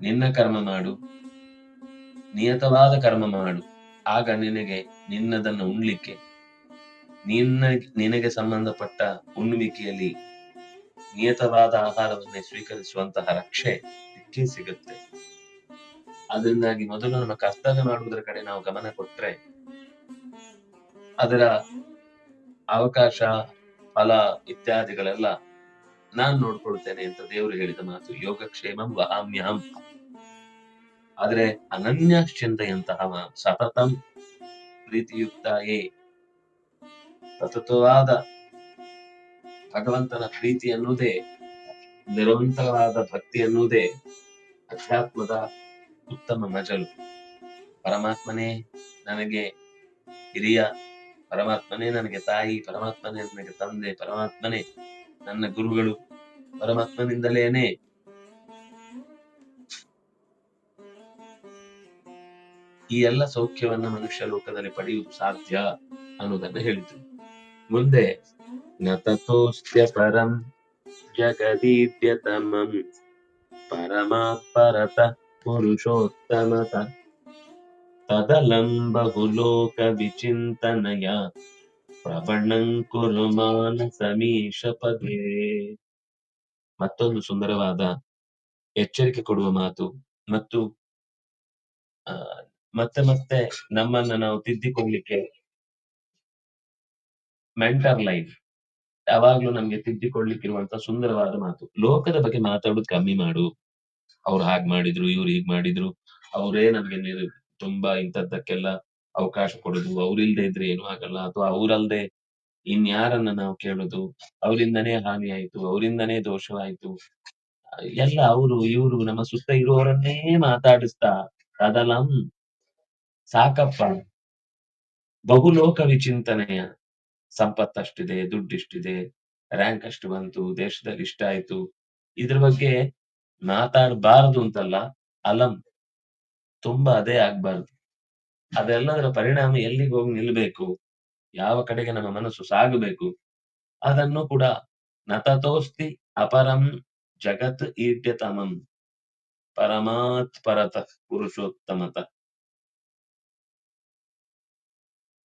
ನಿನ್ನ ಕರ್ಮ ಮಾಡು. ನಿಯತವಾದ ಕರ್ಮ ಮಾಡು. ಆಗ ನಿನಗೆ ನಿನ್ನದನ್ನು ಉಣ್ಲಿಕ್ಕೆ. ನಿನ್ನ, ನಿನಗೆ ಸಂಬಂಧಪಟ್ಟ ಉಣ್ಣುವಿಕೆಯಲ್ಲಿ ನಿಯತವಾದ ಆಹಾರವನ್ನೇ ಸ್ವೀಕರಿಸುವಂತಹ ರಕ್ಷೆ ಸಿಕ್ಕೇ ಸಿಗುತ್ತೆ. ಅದರಿಂದಾಗಿ ಮೊದಲು ನಮ್ಮ ಕರ್ತವ್ಯ ಮಾಡುವುದರ ಕಡೆ ನಾವು ಗಮನ ಕೊಟ್ರೆ ಅದರ ಅವಕಾಶ, ಫಲ ಇತ್ಯಾದಿಗಳೆಲ್ಲ ನಾನ್ ನೋಡ್ಕೊಳ್ತೇನೆ ಅಂತ ದೇವರು ಹೇಳಿದ ಮಾತು, ಯೋಗಕ್ಷೇಮಂ ವಹಾಮ್ಯಹಂ. ಆದ್ರೆ ಅನನ್ಯ ಚಿಂತೆಯಂತಹ ಸತತಂ ಪ್ರೀತಿಯುಕ್ತಾಯೇ. ಸತತವಾದ ಭಗವಂತನ ಪ್ರೀತಿ ಅನ್ನುವುದೇ, ನಿರಂತರವಾದ ಭಕ್ತಿ ಅನ್ನುವುದೇ ಅಧ್ಯಾತ್ಮದ ಉತ್ತಮ ಮಜಲು. ಪರಮಾತ್ಮನೇ ನನಗೆ ಹಿರಿಯ, ಪರಮಾತ್ಮನೇ ನನಗೆ ತಾಯಿ, ಪರಮಾತ್ಮನೇ ನನಗೆ ತಂದೆ, ಪರಮಾತ್ಮನೇ ನನ್ನ ಗುರುಗಳು ಪರಮಾತ್ಮನಿಂದಲೇನೆ. ಈ ಎಲ್ಲ ಸೌಖ್ಯವನ್ನ ಮನುಷ್ಯ ಲೋಕದಲ್ಲಿ ಪಡೆಯುವುದು ಸಾಧ್ಯ ಅನ್ನೋದನ್ನ ಹೇಳಿದ್ರು. ಮುಂದೆ ನತತೋಸ್ತ್ಯ ಪರಂ ಜಗದೀದ್ಯತಮಂ ಪರಮಾತ್ಪರತ ಪುರುಷೋತ್ತಮತ ತದಲಂ ಬಹುಲೋಕ ವಿಚಿಂತನಯ ಪ್ರವಣಂ ಕುರು ಮಾನಸಮೀಶ ಪದೇ. ಮತ್ತೊಂದು ಸುಂದರವಾದ ಎಚ್ಚರಿಕೆ ಕೊಡುವ ಮಾತು ಮತ್ತು ಮತ್ತೆ ಮತ್ತೆ ನಮ್ಮನ್ನ ನಾವು ತಿದ್ದಿಕೊಳ್ಳಿಕ್ಕೆ ಮೆಂಟರ್ ಲೈಫ್ ಯಾವಾಗ್ಲೂ ನಮ್ಗೆ ತಿದ್ದಿಕೊಳ್ಳಿಕ್ಕಿರುವಂತ ಸುಂದರವಾದ ಮಾತು. ಲೋಕದ ಬಗ್ಗೆ ಮಾತಾಡೋದು ಕಮ್ಮಿ ಮಾಡು. ಅವ್ರು ಹಾಗ್ ಮಾಡಿದ್ರು, ಇವ್ರು ಹೀಗ್ ಮಾಡಿದ್ರು. ಅವರೇ ನಮ್ಗೆ ತುಂಬಾ ಇಂಥದ್ದಕ್ಕೆಲ್ಲ ಅವಕಾಶ ಕೊಡುದು, ಅವ್ರಿಲ್ದೆ ಇದ್ರೆ ಏನು ಆಗಲ್ಲ ಅಥವಾ ಅವ್ರಲ್ದೆ ಇನ್ಯಾರನ್ನ ನಾವು ಕೇಳೋದು, ಅವರಿಂದನೇ ಹಾನಿ ಆಯ್ತು, ಅವರಿಂದನೇ ದೋಷವಾಯ್ತು, ಎಲ್ಲ ಅವರು ಇವರು ನಮ್ಮ ಸುತ್ತ ಇರುವವರನ್ನೇ ಮಾತಾಡಿಸ್ತಾ, ಅದಲಂ ಸಾಕಪ್ಪ. ಬಹುಲೋಕ ವಿಚಿಂತನೆಯ ಸಂಪತ್ತಷ್ಟಿದೆ, ದುಡ್ಡಿಷ್ಟಿದೆ ರ್ಯಾಂಕ್ ಅಷ್ಟು ಬಂತು, ದೇಶದಲ್ಲಿ ಇಷ್ಟ ಆಯ್ತು. ಇದ್ರ ಬಗ್ಗೆ ಮಾತಾಡಬಾರದು ಅಂತಲ್ಲ, ಅಲಂ. ತುಂಬಾ ಅದೇ ಆಗ್ಬಾರ್ದು. ಅದೆಲ್ಲದರ ಪರಿಣಾಮ ಎಲ್ಲಿಗೆ ಹೋಗಿ ನಿಲ್ಬೇಕು? ಯಾವ ಕಡೆಗೆ ನಮ್ಮ ಮನಸ್ಸು ಸಾಗಬೇಕು? ಅದನ್ನು ಕೂಡ ನತತೋಸ್ತಿ ಅಪರಂ ಜಗತ್ ಈಡ್ಯತಮಂ ಪರಮಾತ್ ಪರತ ಪುರುಷೋತ್ತಮತ.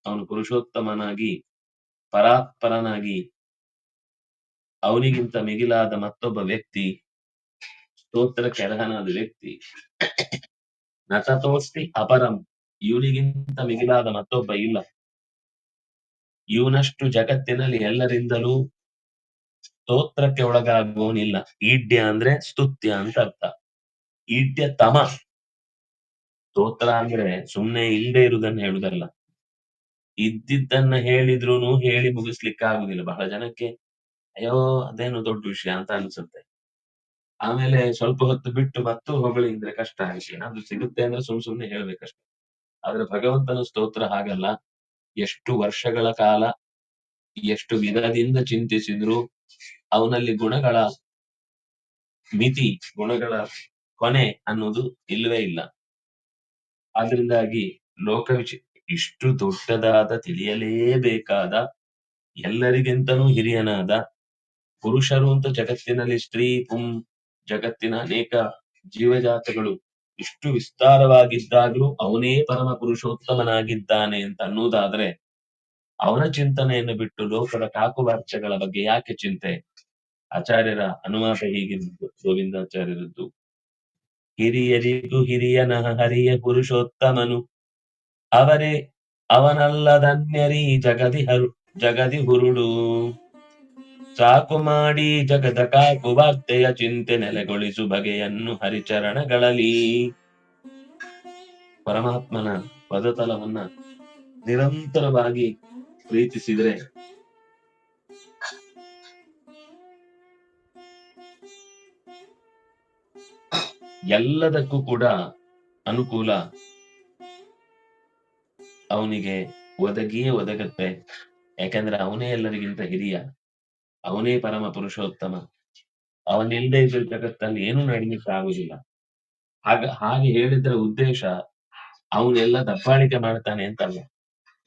ಅವನು ಪುರುಷೋತ್ತಮನಾಗಿ, ಪರಾತ್ಪರನಾಗಿ, ಅವನಿಗಿಂತ ಮಿಗಿಲಾದ ಮತ್ತೊಬ್ಬ ವ್ಯಕ್ತಿ, ಸ್ತೋತ್ರಕ್ಕೆ ಅರ್ಹನಾದ ವ್ಯಕ್ತಿ. ನತತೋಸ್ತಿ ಅಪರಂ ಇವನಿಗಿಂತ ಮಿಗಿಲಾದ ಮತ್ತೊಬ್ಬ ಇಲ್ಲ. ಇವನಷ್ಟು ಜಗತ್ತಿನಲ್ಲಿ ಎಲ್ಲರಿಂದಲೂ ಸ್ತೋತ್ರಕ್ಕೆ ಒಳಗಾಗುವವನಿಲ್ಲ ಈಡ್ಯ ಅಂದ್ರೆ ಸ್ತುತ್ಯ ಅಂತ ಅರ್ಥ. ಈಡ್ಯ ತಮ. ಸ್ತೋತ್ರ ಅಂದ್ರೆ ಸುಮ್ನೆ ಇಲ್ಲದೆ ಇರುವುದನ್ನ ಹೇಳುದಲ್ಲ. ಇದ್ದಿದ್ದನ್ನ ಹೇಳಿದ್ರೂನು ಹೇಳಿ ಮುಗಿಸ್ಲಿಕ್ಕೆ ಆಗುದಿಲ್ಲ ಬಹಳ ಜನಕ್ಕೆ, ಅಯ್ಯೋ, ಅದೇನು ದೊಡ್ಡ ವಿಷಯ ಅಂತ ಅನ್ಸುತ್ತೆ. ಆಮೇಲೆ ಸ್ವಲ್ಪ ಹೊತ್ತು ಬಿಟ್ಟು ಮತ್ತು ಹೊಗಳಿ ಕಷ್ಟ ವಿಷಯ. ಅದು ಸಿಗುತ್ತೆ ಅಂದ್ರೆ ಸುಮ್ ಸುಮ್ನೆ ಹೇಳ್ಬೇಕಷ್ಟೆ. ಆದ್ರೆ ಭಗವಂತನ ಸ್ತೋತ್ರ ಹಾಗಲ್ಲ. ಎಷ್ಟು ವರ್ಷಗಳ ಕಾಲ, ಎಷ್ಟು ವಿಧದಿಂದ ಚಿಂತಿಸಿದ್ರು ಅವನಲ್ಲಿ ಗುಣಗಳ ಮಿತಿ, ಗುಣಗಳ ಕೊನೆ ಅನ್ನೋದು ಇಲ್ಲವೇ ಇಲ್ಲ. ಆದ್ರಿಂದಾಗಿ ಲೋಕ ಇಷ್ಟು ದೊಡ್ಡದಾದ, ತಿಳಿಯಲೇಬೇಕಾದ ಎಲ್ಲರಿಗಿಂತನೂ ಹಿರಿಯನಾದ, ಪುರುಷರು ಅಂತ ಜಗತ್ತಿನಲ್ಲಿ ಸ್ತ್ರೀ, ಪುಂ, ಜಗತ್ತಿನ ಅನೇಕ ಜೀವಜಾತಗಳು ಇಷ್ಟು ವಿಸ್ತಾರವಾಗಿದ್ದಾಗಲೂ ಅವನೇ ಪರಮ ಪುರುಷೋತ್ತಮನಾಗಿದ್ದಾನೆ ಅಂತ ಅನ್ನುವುದಾದ್ರೆ ಅವನ ಚಿಂತನೆಯನ್ನು ಬಿಟ್ಟು ಲೋಕದ ಕಾಕುವಾರ್ಚಗಳ ಬಗ್ಗೆ ಯಾಕೆ ಚಿಂತೆ? ಆಚಾರ್ಯರ ಅನುವಾದ ಹೀಗಿದ್ದು ಗೋವಿಂದಾಚಾರ್ಯರದ್ದು. ಹಿರಿಯರಿಗೂ ಹಿರಿಯನಹ ಹರಿಯ ಪುರುಷೋತ್ತಮನು. ಅವರೇ ಅವನಲ್ಲದನ್ಯರಿ ಜಗದಿ ಹರು, ಜಗದಿ ಹುರುಡು ಸಾಕು ಮಾಡಿ ಜಗದ ಕಾಕು ವಾರ್ತೆಯ ಚಿಂತೆ ನೆಲೆಗೊಳಿಸು ಬಗೆಯನ್ನು ಹರಿಚರಣಗಳಲ್ಲಿ. ಪರಮಾತ್ಮನ ಪದತಲವನ್ನ ನಿರಂತರವಾಗಿ ಪ್ರೀತಿಸಿದ್ರೆ ಎಲ್ಲದಕ್ಕೂ ಕೂಡ ಅನುಕೂಲ ಅವನಿಗೆ ಒದಗಿಯೇ ಒದಗತ್ತೆ. ಯಾಕಂದ್ರೆ ಅವನೇ ಎಲ್ಲರಿಗಿಂತ ಹಿರಿಯ. ಅವನೇ ಪರಮ ಪುರುಷೋತ್ತಮ. ಅವನಿಲ್ಲದೆ ಇದ್ದ ಜಗತ್ತಲ್ಲಿ ಏನು ನಡೀಲಿಕ್ಕೆ ಆಗುದಿಲ್ಲ. ಹಾಗ, ಹಾಗೆ ಹೇಳಿದ್ರ ಉದ್ದೇಶ, ಅವನೆಲ್ಲ ದಬ್ಬಾಳಿಕೆ ಮಾಡ್ತಾನೆ ಅಂತಲ್ಲ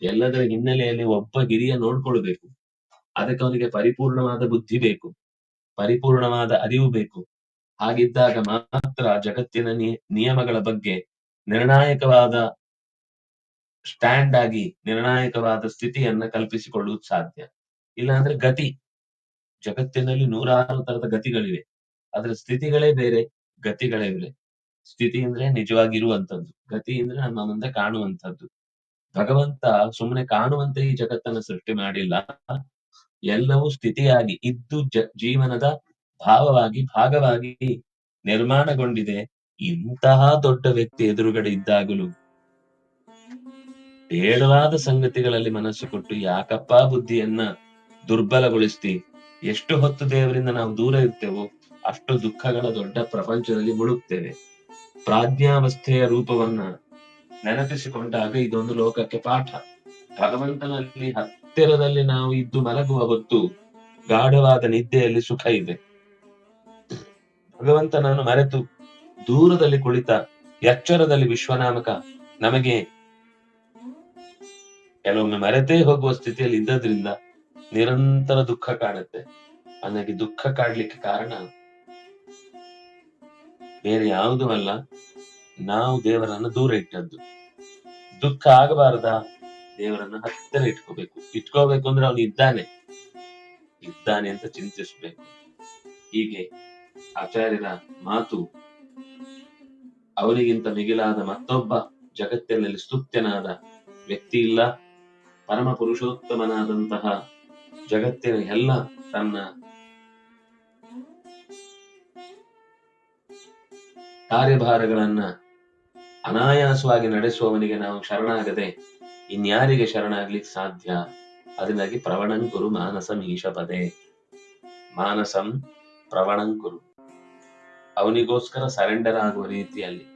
ಎಲ್ಲದರ ಹಿನ್ನೆಲೆಯಲ್ಲಿ ಒಬ್ಬ ಗಿರಿಯ ನೋಡ್ಕೊಳ್ಬೇಕು. ಅದಕ್ಕೆ ಅವನಿಗೆ ಪರಿಪೂರ್ಣವಾದ ಬುದ್ಧಿ ಬೇಕು. ಪರಿಪೂರ್ಣವಾದ ಅರಿವು ಬೇಕು. ಹಾಗಿದ್ದಾಗ ಮಾತ್ರ ಜಗತ್ತಿನ ನಿಯಮಗಳ ಬಗ್ಗೆ ನಿರ್ಣಾಯಕವಾದ ಸ್ಟ್ಯಾಂಡ್ ಆಗಿ ನಿರ್ಣಾಯಕವಾದ ಸ್ಥಿತಿಯನ್ನ ಕಲ್ಪಿಸಿಕೊಳ್ಳುವುದು ಸಾಧ್ಯ. ಇಲ್ಲಾಂದ್ರೆ ಗತಿ. ಜಗತ್ತಿನಲ್ಲಿ ನೂರಾರು ತರದ ಗತಿಗಳಿವೆ. ಅದರ ಸ್ಥಿತಿಗಳೇ ಬೇರೆ, ಗತಿಗಳೇ ಬೇರೆ. ಸ್ಥಿತಿ ಅಂದ್ರೆ ನಿಜವಾಗಿ ಇರುವಂತದ್ದು ಗತಿ ಅಂದ್ರೆ ನಮ್ಮ ಮುಂದೆ ಕಾಣುವಂತದ್ದು ಭಗವಂತ ಸುಮ್ಮನೆ ಕಾಣುವಂತೆ ಈ ಜಗತ್ತನ್ನ ಸೃಷ್ಟಿ ಮಾಡಿಲ್ಲ. ಎಲ್ಲವೂ ಸ್ಥಿತಿಯಾಗಿ, ಇದ್ದು ಜ- ಜೀವನದ ಭಾವವಾಗಿ, ಭಾಗವಾಗಿ ನಿರ್ಮಾಣಗೊಂಡಿದೆ. ಇಂತಹ ದೊಡ್ಡ ವ್ಯಕ್ತಿ ಎದುರುಗಡೆ ಇದ್ದಾಗಲೂ ಬೇಡವಾದ ಸಂಗತಿಗಳಲ್ಲಿ ಮನಸ್ಸು ಕೊಟ್ಟು, ಯಾಕಪ್ಪ ಬುದ್ಧಿಯನ್ನ ದುರ್ಬಲಗೊಳಿಸ್ತಿ? ಎಷ್ಟು ಹೊತ್ತು ದೇವರಿಂದ ನಾವು ದೂರ ಇರ್ತೇವೋ ಅಷ್ಟು ದುಃಖಗಳ ದೊಡ್ಡ ಪ್ರಪಂಚದಲ್ಲಿ ಮುಳುಗ್ತೇವೆ. ಪ್ರಾಜ್ಞಾವಸ್ಥೆಯ ರೂಪವನ್ನ ನೆನಪಿಸಿಕೊಂಡಾಗ ಇದೊಂದು ಲೋಕಕ್ಕೆ ಪಾಠ. ಭಗವಂತನಲ್ಲಿ ಹತ್ತಿರದಲ್ಲಿ ನಾವು ಇದ್ದು ಮಲಗುವ ಹೊತ್ತು ಗಾಢವಾದ ನಿದ್ದೆಯಲ್ಲಿ ಸುಖ ಇದೆ. ಭಗವಂತನನ್ನು ಮರೆತು ದೂರದಲ್ಲಿ ಕುಳಿತ ಎಚ್ಚರದಲ್ಲಿ ವಿಶ್ವನಾಮಕ ನಮಗೆ ಕೆಲವೊಮ್ಮೆ ಮರೆತೇ ಹೋಗುವ ಸ್ಥಿತಿಯಲ್ಲಿ ಇದ್ದದ್ರಿಂದ ನಿರಂತರ ದುಃಖ ಕಾಡುತ್ತೆ ನನಗೆ ದುಃಖ ಕಾಡ್ಲಿಕ್ಕೆ ಕಾರಣ ಬೇರೆ ಯಾವುದೂ ಅಲ್ಲ. ನಾವು ದೇವರನ್ನ ದೂರ ಇಟ್ಟದ್ದು. ದುಃಖ ಆಗಬಾರದಾ? ದೇವರನ್ನ ಹತ್ತಿರ ಇಟ್ಕೋಬೇಕು. ಇಟ್ಕೋಬೇಕು ಅಂದ್ರೆ ಅವನು ಇದ್ದಾನೆ. ಇದ್ದಾನೆ ಅಂತ ಚಿಂತಿಸ್ಬೇಕು. ಹೀಗೆ ಆಚಾರ್ಯರ ಮಾತು ಅವನಿಗಿಂತ ಮಿಗಿಲಾದ ಮತ್ತೊಬ್ಬ ಜಗತ್ತಿನಲ್ಲಿ ಸ್ತುತ್ಯನಾದ ವ್ಯಕ್ತಿ ಇಲ್ಲ. ಪರಮ ಪುರುಷೋತ್ತಮನಾದಂತಹ ಜಗತ್ತಿನ ಎಲ್ಲ ತನ್ನ ಕಾರ್ಯಭಾರಗಳನ್ನ ಅನಾಯಾಸವಾಗಿ ನಡೆಸುವವನಿಗೆ ನಾವು ಶರಣಾಗದೆ ಇನ್ಯಾರಿಗೆ ಶರಣಾಗ್ಲಿಕ್ಕೆ ಸಾಧ್ಯ? ಅದರಿಂದಾಗಿ ಪ್ರವಣಂ ಗುರು ಮಾನಸಂ ಈಶಪದೆ ಮಾನಸಂ ಪ್ರವಣಂ ಕುರು. ಅವನಿಗೋಸ್ಕರ ಸರೆಂಡರ್ ಆಗುವ ರೀತಿಯಲ್ಲಿ,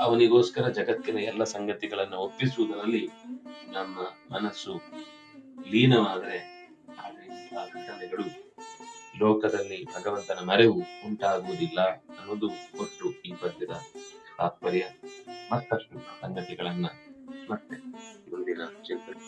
ಅವನಿಗೋಸ್ಕರ ಜಗತ್ತಿನ ಎಲ್ಲ ಸಂಗತಿಗಳನ್ನು ಒಪ್ಪಿಸುವುದರಲ್ಲಿ ನಮ್ಮ ಮನಸ್ಸು ಲೀನವಾದರೆ ಇಂತಹ ಲೋಕದಲ್ಲಿ ಭಗವಂತನ ಮರೆವು ಉಂಟಾಗುವುದಿಲ್ಲ ಅನ್ನೋದು ಒಟ್ಟು ಈ ಪದ್ಯದ ತಾತ್ಪರ್ಯ ಮತ್ತಷ್ಟು ಸಂಗತಿಗಳನ್ನ ಮತ್ತೆ ಮುಂದಿನ ಚಿಂತನೆ